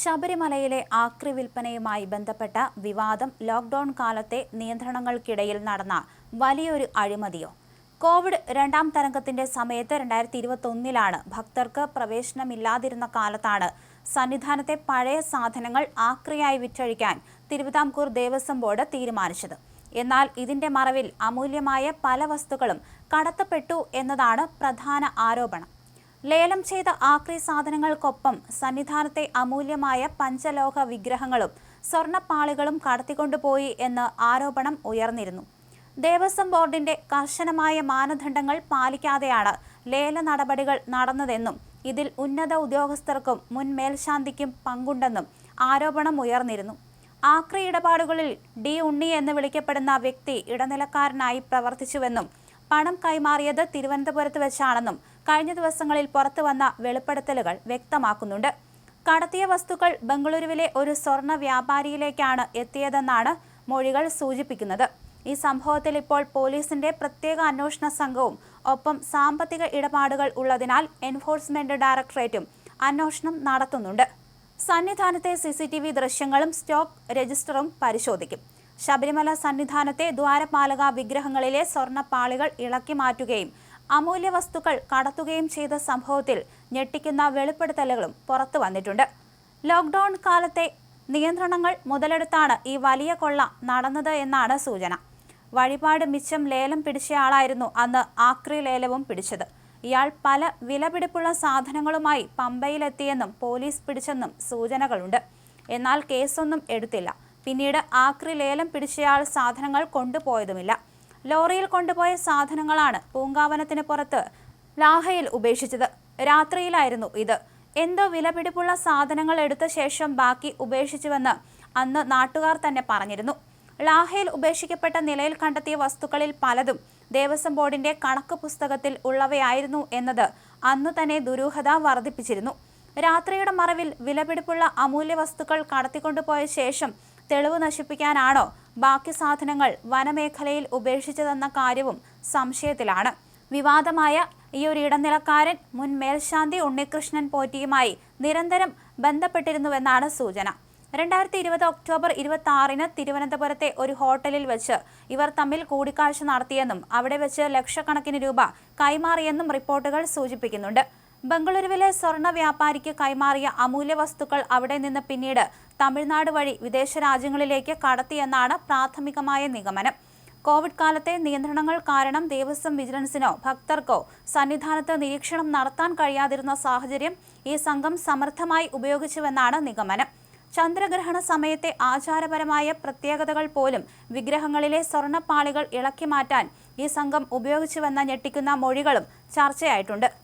ശബരിമലയിലെ ആക്രി വിൽപ്പനയുമായി ബന്ധപ്പെട്ട വിവാദം ലോക്ക്ഡൌൺ കാലത്തെ നിയന്ത്രണങ്ങൾക്കിടയിൽ നടന്ന വലിയൊരു അഴിമതിയോ? കോവിഡ് രണ്ടാം തരംഗത്തിന്റെ സമയത്ത് രണ്ടായിരത്തി ഇരുപത്തൊന്നിലാണ് ഭക്തർക്ക് പ്രവേശനമില്ലാതിരുന്ന കാലത്താണ് സന്നിധാനത്തെ പഴയ സാധനങ്ങൾ ആക്രിയായി വിറ്റഴിക്കാൻ തിരുവിതാംകൂർ ദേവസ്വം ബോർഡ് തീരുമാനിച്ചത്. എന്നാൽ ഇതിന്റെ മറവിൽ അമൂല്യമായ പല വസ്തുക്കളും കടത്തപ്പെട്ടു എന്നതാണ് പ്രധാന ആരോപണം. ലേലം ചെയ്ത ആക്രി സാധനങ്ങൾക്കൊപ്പം സന്നിധാനത്തെ അമൂല്യമായ പഞ്ചലോഹ വിഗ്രഹങ്ങളും സ്വർണപ്പാളികളും കടത്തിക്കൊണ്ടുപോയി എന്ന് ആരോപണം ഉയർന്നിരുന്നു. ദേവസ്വം ബോർഡിന്റെ കർശനമായ മാനദണ്ഡങ്ങൾ പാലിക്കാതെയാണ് ലേല നടപടികൾ നടന്നതെന്നും ഇതിൽ ഉന്നത ഉദ്യോഗസ്ഥർക്കും മുൻ മേൽശാന്തിക്കും പങ്കുണ്ടെന്നും ആരോപണം ഉയർന്നിരുന്നു. ആക്രി ഇടപാടുകളിൽ ഡി ഉണ്ണി എന്ന് വിളിക്കപ്പെടുന്ന വ്യക്തി ഇടനിലക്കാരനായി പ്രവർത്തിച്ചുവെന്നും പണം കൈമാറിയത് തിരുവനന്തപുരത്ത് വെച്ചാണെന്നും കഴിഞ്ഞ ദിവസങ്ങളിൽ പുറത്തു വന്ന വെളിപ്പെടുത്തലുകൾ വ്യക്തമാക്കുന്നുണ്ട്. കടത്തിയ വസ്തുക്കൾ ബംഗളൂരുവിലെ ഒരു സ്വർണ വ്യാപാരിയിലേക്കാണ് എത്തിയതെന്നാണ് മൊഴികൾ സൂചിപ്പിക്കുന്നത്. ഈ സംഭവത്തിൽ ഇപ്പോൾ പോലീസിന്റെ പ്രത്യേക അന്വേഷണ സംഘവും ഒപ്പം സാമ്പത്തിക ഇടപാടുകൾ ഉള്ളതിനാൽ എൻഫോഴ്സ്മെന്റ് ഡയറക്ടറേറ്റും അന്വേഷണം നടത്തുന്നുണ്ട്. സന്നിധാനത്തെ സി സി ടി വി ദൃശ്യങ്ങളും സ്റ്റോക്ക് രജിസ്റ്ററും പരിശോധിക്കും. ശബരിമല സന്നിധാനത്തെ ദ്വാരപാലക വിഗ്രഹങ്ങളിലെ സ്വർണപ്പാളികൾ ഇളക്കി മാറ്റുകയും അമൂല്യ വസ്തുക്കൾ കടത്തുകയും ചെയ്ത സംഭവത്തിൽ ഞെട്ടിക്കുന്ന വെളിപ്പെടുത്തലുകളും പുറത്തു വന്നിട്ടുണ്ട്. ലോക്ക്ഡൌൺ കാലത്തെ നിയന്ത്രണങ്ങൾ മുതലെടുത്താണ് ഈ വലിയ കൊള്ള നടന്നത് എന്നാണ് സൂചന. വഴിപാട് മിച്ചം ലേലം പിടിച്ചയാളായിരുന്നു അന്ന് ആക്രി ലേലവും പിടിച്ചത്. ഇയാൾ പല വിലപിടിപ്പുള്ള സാധനങ്ങളുമായി പമ്പയിലെത്തിയെന്നും പോലീസ് പിടിച്ചെന്നും സൂചനകളുണ്ട്. എന്നാൽ കേസൊന്നും എടുത്തില്ല. പിന്നീട് ആക്രി ലേലം പിടിച്ചയാൾ സാധനങ്ങൾ കൊണ്ടുപോയതുമില്ല. ലോറിയിൽ കൊണ്ടുപോയ സാധനങ്ങളാണ് പൂങ്കാവനത്തിന് പുറത്ത് ലാഹയിൽ ഉപേക്ഷിച്ചത്. രാത്രിയിലായിരുന്നു ഇത്. എന്തോ വിലപിടിപ്പുള്ള സാധനങ്ങൾ എടുത്ത ശേഷം ബാക്കി ഉപേക്ഷിച്ചുവെന്ന് അന്ന് നാട്ടുകാർ തന്നെ പറഞ്ഞിരുന്നു. ലാഹയിൽ ഉപേക്ഷിക്കപ്പെട്ട നിലയിൽ കണ്ടെത്തിയ വസ്തുക്കളിൽ പലതും ദേവസ്വം ബോർഡിന്റെ കണക്ക് പുസ്തകത്തിൽ ഉള്ളവയായിരുന്നു എന്നത് അന്ന് തന്നെ ദുരൂഹത വർദ്ധിപ്പിച്ചിരുന്നു. രാത്രിയുടെ മറവിൽ വിലപിടിപ്പുള്ള അമൂല്യ വസ്തുക്കൾ കടത്തിക്കൊണ്ടുപോയ ശേഷം തെളിവ് നശിപ്പിക്കാനാണോ ബാക്കി സാധനങ്ങൾ വനമേഖലയിൽ ഉപേക്ഷിച്ചതെന്ന കാര്യവും സംശയത്തിലാണ്. വിവാദമായ ഈ ഒരു ഇടനിലക്കാരൻ മുൻ മേൽശാന്തി ഉണ്ണികൃഷ്ണൻ പോറ്റിയുമായി നിരന്തരം ബന്ധപ്പെട്ടിരുന്നുവെന്നാണ് സൂചന. രണ്ടായിരത്തി ഇരുപത് ഒക്ടോബർ ഇരുപത്തി ആറിന് തിരുവനന്തപുരത്തെ ഒരു ഹോട്ടലിൽ വെച്ച് ഇവർ തമ്മിൽ കൂടിക്കാഴ്ച നടത്തിയെന്നും അവിടെ വെച്ച് ലക്ഷക്കണക്കിന് രൂപ കൈമാറിയെന്നും റിപ്പോർട്ടുകൾ സൂചിപ്പിക്കുന്നുണ്ട്. ബംഗളൂരുവിലെ സ്വർണ വ്യാപാരിക്ക് കൈമാറിയ അമൂല്യ വസ്തുക്കൾ അവിടെ നിന്ന് പിന്നീട് തമിഴ്നാട് വഴി വിദേശ രാജ്യങ്ങളിലേക്ക് കടത്തിയെന്നാണ് പ്രാഥമികമായ നിഗമനം. കോവിഡ് കാലത്തെ നിയന്ത്രണങ്ങൾ കാരണം ദേവസ്വം വിജിലൻസിനോ ഭക്തർക്കോ സന്നിധാനത്ത് നിരീക്ഷണം നടത്താൻ കഴിയാതിരുന്ന സാഹചര്യം ഈ സംഘം സമർത്ഥമായി ഉപയോഗിച്ചുവെന്നാണ് നിഗമനം. ചന്ദ്രഗ്രഹണ സമയത്തെ ആചാരപരമായ പ്രത്യേകതകൾ പോലും വിഗ്രഹങ്ങളിലെ സ്വർണപ്പാളികൾ ഇളക്കി മാറ്റാൻ ഈ സംഘം ഉപയോഗിച്ചുവെന്ന ഞെട്ടിക്കുന്ന മൊഴികളും ചർച്ചയായിട്ടുണ്ട്.